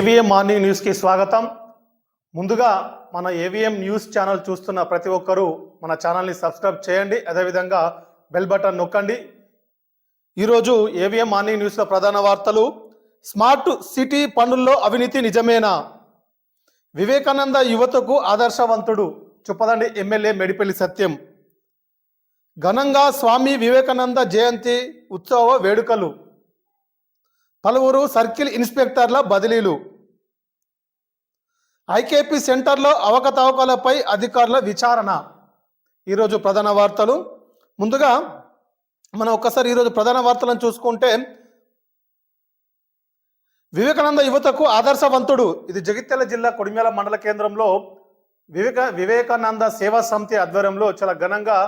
AVM morning న్యూస్కి స్వాగతం. ముందుగా మన ఏవిఎం న్యూస్ ఛానల్ చూస్తున్న ప్రతి ఒక్కరూ మన ఛానల్ని సబ్స్క్రైబ్ చేయండి. అదేవిధంగా బెల్ బటన్ నొక్కండి. ఈరోజు ఏవిఎం మార్నింగ్ న్యూస్లో ప్రధాన వార్తలు. స్మార్ట్ సిటీ పనుల్లో అవినీతి నిజమేనా? వివేకానంద యువతకు ఆదర్శవంతుడు. చెప్పదండి ఎమ్మెల్యే మెడిపల్లి సత్యం. ఘనంగా స్వామి వివేకానంద జయంతి ఉత్సవ వేడుకలు. పలువురు సర్కిల్ ఇన్స్పెక్టర్ల బదిలీలు. ఐకేపీ సెంటర్లో అవకతవకలపై అధికారుల విచారణ. ఈరోజు ప్రధాన వార్తలు. ముందుగా మనం ఒక్కసారి ఈరోజు ప్రధాన వార్తలను చూసుకుంటే వివేకానంద యువతకు ఆదర్శవంతుడు. ఇది జగిత్యాల జిల్లా కొడిమేల మండల కేంద్రంలో వివేక వివేకానంద సేవా సమితి ఆధ్వర్యంలో చాలా ఘనంగా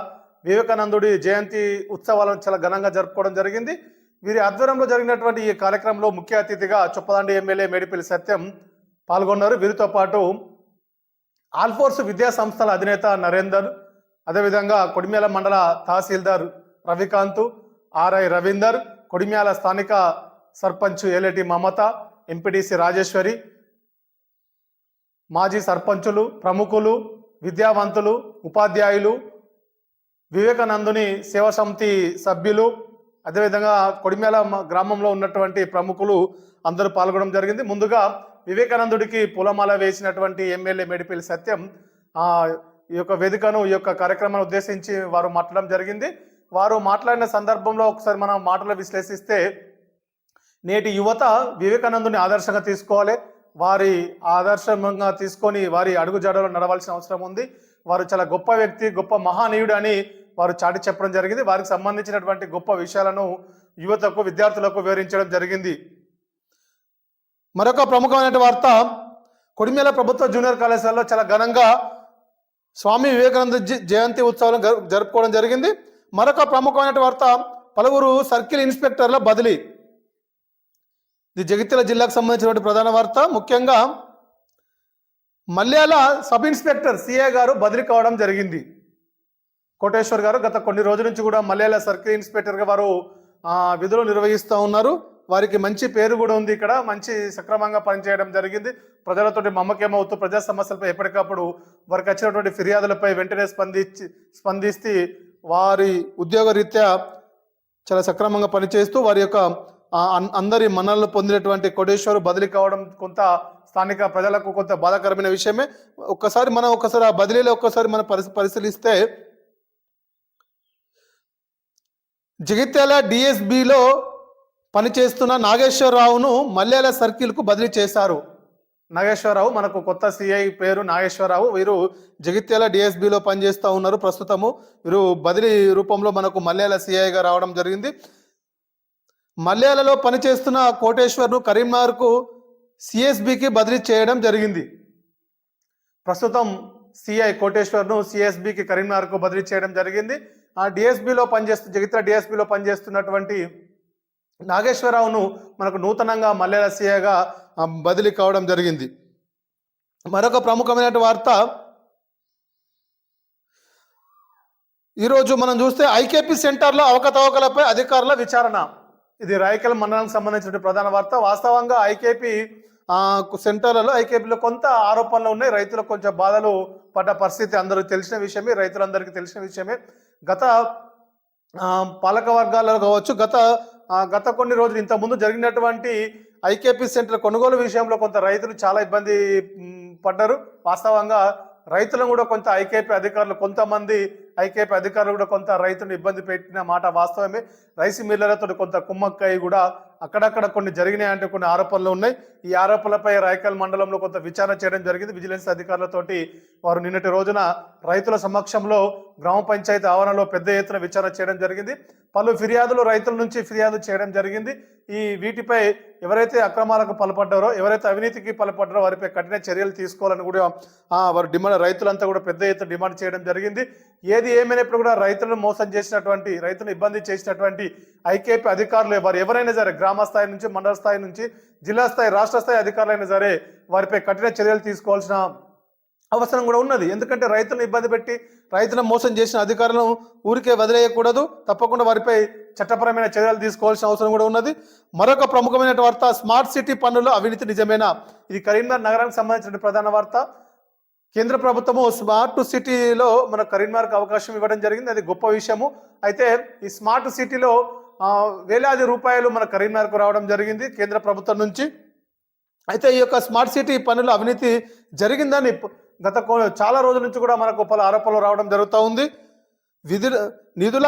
వివేకానందుడి జయంతి ఉత్సవాలను చాలా ఘనంగా జరుపుకోవడం జరిగింది. వీరి ఆధ్వర్యంలో జరిగినటువంటి ఈ కార్యక్రమంలో ముఖ్య అతిథిగా చొప్పదండి ఎమ్మెల్యే మేడిపల్లి సత్యం పాల్గొన్నారు. వీరితో పాటు ఆల్ఫోర్స్ విద్యా సంస్థల అధినేత నరేందర్ అదేవిధంగా కొడిమ్యాల మండల తహసీల్దార్ రవికాంత్ ఆర్ఐ రవీందర్ కొడిమ్యాల స్థానిక సర్పంచ్ ఏలేటి మమత ఎంపీటీసీ రాజేశ్వరి మాజీ సర్పంచులు ప్రముఖులు విద్యావంతులు ఉపాధ్యాయులు వివేకానందుని సేవా సమితి సభ్యులు అదేవిధంగా కొడిమేల మ- గ్రామంలో ఉన్నటువంటి ప్రముఖులు అందరూ పాల్గొనడం జరిగింది. ముందుగా వివేకానందుడికి పూలమాల వేసినటువంటి ఎమ్మెల్యే మేడిపల్లి సత్యం ఆ ఈ యొక్క వేదికను ఈ యొక్క కార్యక్రమాన్ని ఉద్దేశించి వారు మాట్లాడడం జరిగింది. వారు మాట్లాడిన సందర్భంలో ఒకసారి మనం మాటలు విశ్లేషిస్తే నేటి యువత వివేకానందుని ఆదర్శంగా తీసుకోవాలి. వారి ఆదర్శంగా తీసుకొని వారి అడుగుజాడలో నడవాల్సిన అవసరం ఉంది. వారు చాలా గొప్ప వ్యక్తి గొప్ప మహానీయుడు అని వారు చాటి చెప్పడం జరిగింది. వారికి సంబంధించినటువంటి గొప్ప విషయాలను యువతకు విద్యార్థులకు వివరించడం జరిగింది. మరొక ప్రముఖమైన వార్త కొడిమేల ప్రభుత్వ జూనియర్ కళాశాలలో చాలా ఘనంగా స్వామి వివేకానంద జయంతి ఉత్సవం జరుపుకోవడం జరిగింది. మరొక ప్రముఖమైన వార్త పలువురు సర్కిల్ ఇన్స్పెక్టర్ల బదిలీ. ఇది జగిత్యాల జిల్లాకు సంబంధించినటువంటి ప్రధాన వార్త. ముఖ్యంగా మల్యాల సబ్ ఇన్స్పెక్టర్ సిఏ గారు బదిలీ కావడం జరిగింది. కోటేశ్వర్ గారు గత కొన్ని రోజుల నుంచి కూడా మలయాళ సర్కిల్ ఇన్స్పెక్టర్గా వారు విధులు నిర్వహిస్తూ ఉన్నారు. వారికి మంచి పేరు కూడా ఉంది ఇక్కడ. మంచి సక్రమంగా పనిచేయడం జరిగింది. ప్రజలతోటి మమ్మకేమవుతూ ప్రజా సమస్యలపై ఎప్పటికప్పుడు వారికి వచ్చినటువంటి ఫిర్యాదులపై వెంటనే స్పందించి స్పందిస్తే వారి ఉద్యోగ రీత్యా చాలా సక్రమంగా పనిచేస్తూ వారి యొక్క అన్- అందరి మన్నలను పొందినటువంటి కోటేశ్వరు బదిలీ కావడం కొంత స్థానిక ప్రజలకు కొంత బాధాకరమైన విషయమే. ఒక్కసారి మనం ఒక్కసారి ఆ బదిలీలో ఒక్కసారి మనం పరిశీ పరిశీలిస్తే జగిత్యాల డిఎస్బిలో పనిచేస్తున్న నాగేశ్వరరావును మల్యాల సర్కిల్కు బదిలీ చేశారు. నాగేశ్వరరావు మనకు కొత్త సిఐ పేరు నాగేశ్వరరావు. వీరు జగిత్యాల డిఎస్బిలో పనిచేస్తూ ఉన్నారు. ప్రస్తుతము వీరు బదిలీ రూపంలో మనకు మల్లెల సిఐగా రావడం జరిగింది. మల్లెలలో పనిచేస్తున్న కోటేశ్వర్ను కరీంనగర్కు సిఎస్బికి బదిలీ చేయడం జరిగింది. ప్రస్తుతం సిఐ కోటేశ్వర్ను సిఎస్బికి కరీంనగర్కు బదిలీ చేయడం జరిగింది. ఆ డిఎస్బిలో పనిచేస్తు జగిత్ర డిఎస్బిలో పనిచేస్తున్నటువంటి నాగేశ్వరరావును మనకు నూతనంగా మల్లెల సీఏగా బదిలీ కావడం జరిగింది. మరొక ప్రముఖమైన వార్త. ఈరోజు మనం చూస్తే ఐకేపీ సెంటర్లో అవకతవకలపై అధికారుల విచారణ. ఇది రాయకల్ మండలానికి సంబంధించిన ప్రధాన వార్త. వాస్తవంగా ఐకేపీ సెంటర్లలో ఐకేపీలో కొంత ఆరోపణలు ఉన్నాయి. రైతులకు కొంచెం బాధలు పడ్డ పరిస్థితి అందరూ తెలిసిన విషయమే రైతులందరికీ తెలిసిన విషయమే. గత పాలక వర్గాలలో కావచ్చు గత గత కొన్ని రోజులు ఇంతకుముందు జరిగినటువంటి ఐకేపీ సెంటర్ కొనుగోలు విషయంలో కొంత రైతులు చాలా ఇబ్బంది పడ్డారు. వాస్తవంగా రైతులను కూడా కొంత ఐకేపీ అధికారులు కొంతమంది ఐకేపీ అధికారులు కూడా కొంత రైతులను ఇబ్బంది పెట్టిన మాట వాస్తవమే. రైస్ మిల్లర్లతో కొంత కుమ్మక్కై కూడా అక్కడక్కడ కొన్ని జరిగినాయి అంటే కొన్ని ఆరోపణలు ఉన్నాయి. ఈ ఆరోపణలపై రాయకల్ మండలంలో కొంత విచారణ చేయడం జరిగింది. విజిలెన్స్ అధికారులతోటి వారు నిన్నటి రోజున రైతుల సమక్షంలో గ్రామ పంచాయతీ ఆవరణలో పెద్ద ఎత్తున విచారణ చేయడం జరిగింది. పలు ఫిర్యాదులు రైతుల నుంచి ఫిర్యాదు చేయడం జరిగింది. ఈ వీటిపై ఎవరైతే అక్రమాలకు పాల్పడ్డారో ఎవరైతే అవినీతికి పాల్పడ్డారో వారిపై కఠిన చర్యలు తీసుకోవాలని కూడా వారు డిమాండ్ రైతులంతా కూడా పెద్ద ఎత్తున డిమాండ్ చేయడం జరిగింది. ఏది ఏమైనప్పుడు కూడా రైతులను మోసం చేసినటువంటి రైతులను ఇబ్బంది చేసినటువంటి ఐకేపీ అధికారులు వారు ఎవరైనా సరే గ్రామ స్థాయి నుంచి మండల స్థాయి నుంచి జిల్లా స్థాయి రాష్ట్ర స్థాయి అధికారులైనా సరే వారిపై కఠిన చర్యలు తీసుకోవాల్సిన అవసరం కూడా ఉన్నది. ఎందుకంటే రైతులను ఇబ్బంది పెట్టి రైతులను మోసం చేసిన అధికారులను ఊరికే వదిలేయకూడదు. తప్పకుండా వారిపై చట్టపరమైన చర్యలు తీసుకోవాల్సిన అవసరం కూడా ఉన్నది. మరొక ప్రముఖమైన వార్త స్మార్ట్ సిటీ పనులు అవినీతి నిజమేనా? ఇది కరీంనగర్ నగరానికి సంబంధించిన ప్రధాన వార్త. కేంద్ర ప్రభుత్వము స్మార్ట్ సిటీలో మన కరీంనగర్కి అవకాశం ఇవ్వడం జరిగింది. అది గొప్ప విషయము. అయితే ఈ స్మార్ట్ సిటీలో వేలాది రూపాయలు మన కరీంనగర్కు రావడం జరిగింది కేంద్ర ప్రభుత్వం నుంచి. అయితే ఈ యొక్క స్మార్ట్ సిటీ పనులు అవినీతి జరిగిందని గత చాలా రోజుల నుంచి కూడా మనకు పలు ఆరోపణలు రావడం జరుగుతూ ఉంది. విధుల నిధుల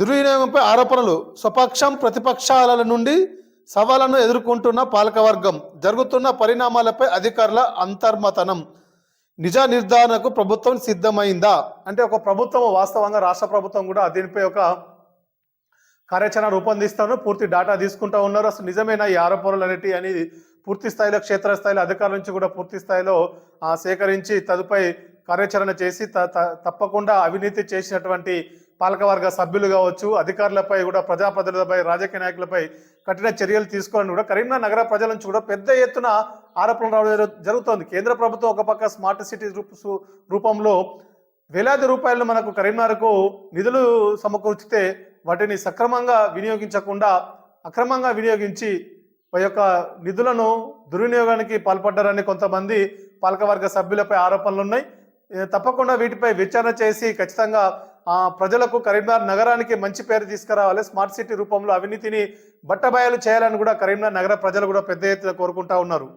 దుర్వినియోగంపై ఆరోపణలు స్వపక్షం ప్రతిపక్షాల నుండి సవాళ్ళను ఎదుర్కొంటున్న పాలకవర్గం జరుగుతున్న పరిణామాలపై అధికారుల అంతర్మతనం నిజ నిర్ధారణకు ప్రభుత్వం సిద్ధమైందా? అంటే ఒక ప్రభుత్వం వాస్తవంగా రాష్ట్ర ప్రభుత్వం కూడా దీనిపై ఒక కార్యాచరణ రూపొందిస్తాను. పూర్తి డేటా తీసుకుంటా ఉన్నారు. అసలు నిజమేనా ఈ ఆరోపణలు అనేటి అనేది పూర్తి స్థాయిలో క్షేత్రస్థాయిలో అధికారుల నుంచి కూడా పూర్తి స్థాయిలో ఆ, సేకరించి తదుపై కార్యాచరణ చేసి త- త- తప్పకుండా అవినీతి చేసినటువంటి పాలకవర్గ సభ్యులు కావచ్చు అధికారులపై కూడా ప్రజాప్రతినిధులపై రాజకీయ నాయకులపై కఠిన చర్యలు తీసుకోవాలని కూడా కరీంనగర్ నగర ప్రజల నుంచి కూడా పెద్ద ఎత్తున ఆరోపణలు రావడం జరుగుతోంది. కేంద్ర ప్రభుత్వం ఒక పక్క స్మార్ట్ సిటీ రూపంలో వేలాది రూపాయలు మనకు కరీంనగర్కు నిధులు సమకూర్చితే వాటిని సక్రమంగా వినియోగించకుండా అక్రమంగా వినియోగించి యొక్క నిధులను దుర్వినియోగానికి పాల్పడ్డారని కొంతమంది పాలకవర్గ సభ్యులపై ఆరోపణలు ఉన్నాయి. తప్పకుండా వీటిపై విచారణ చేసి ఖచ్చితంగా ప్రజలకు కరీంనగర్ నగరానికి మంచి పేరు తీసుకురావాలి. స్మార్ట్ సిటీ రూపంలో అవినీతిని బట్టబయలు చేయాలని కూడా కరీంనగర్ నగర ప్రజలు కూడా పెద్ద ఎత్తున కోరుకుంటా ఉన్నారు.